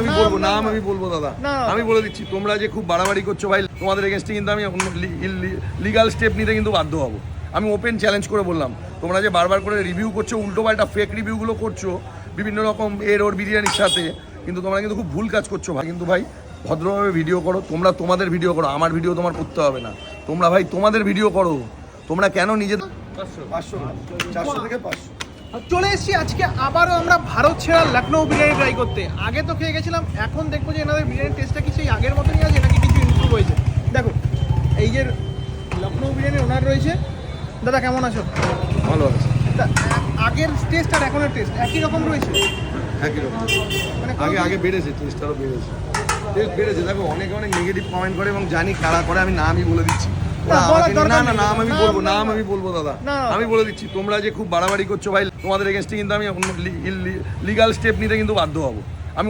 আমি বলব নাম, নাম। আমি বলব দাদা। না, না। আমি বলে দিচ্ছি তোমরা যে খুব বাড়াবাড়ি করছ ভাই তোমাদের এগেনস্টে কিন্তু আমি লিগাল স্টেপ নিতে কিন্তু বাধ্য হব। আমি ওপেন চ্যালেঞ্জ করে বললাম তোমরা যে বারবার করে রিভিউ করছ উল্টো পাল্টা ফেক রিভিউগুলো করছ বিভিন্ন রকম এর ওর বিরিয়ানির সাথে কিন্তু তোমরা কিন্তু খুব ভুল কাজ করছ ভাই। কিন্তু ভাই ভদ্রভাবে ভিডিও করো তোমরা তোমাদের ভিডিও করো আমার ভিডিও তোমার করতে হবে না। তোমরা ভাই তোমাদের ভিডিও করো। তোমরা কেন নিজেদের পাঁচশো চারশো থেকে পাঁচশো। চলে এসেছি আজকে আবারও আমরা ভারত ছেড়া লখনৌ বিরিয়ানি ট্রাই করতে। আগে তো খেয়ে গেছিলাম এখন দেখব যে এনাদের বিরিয়ানির টেস্টটা কি সেই আগের মতনই আছে নাকি কিছু ইমপ্রুভ হয়েছে। দেখো এই যে লখনৌ বিরিয়ানির ওনার রয়েছে। দাদা কেমন আছো? ভালো আছে। আগের টেস্ট আর এখনের টেস্ট একই রকম রয়েছে? একই রকম। মানে আগে আগে বেড়েছে টেস্ট আরও বেড়েছে। টেস্ট বেড়েছে। দেখো অনেকে অনেক নেগেটিভ কমেন্ট করে এবং জানি কারা করে আমি নামই বলে দিচ্ছি। না, না নাম আমি বলব নাম। আমি বলব দাদা। আমি বলে দিচ্ছি তোমরা যে খুব বাড়াবাড়ি করছ ভাই তোমাদের এগেনস্টে কিন্তু আমি লিগাল স্টেপ নিতে কিন্তু বাধ্য হব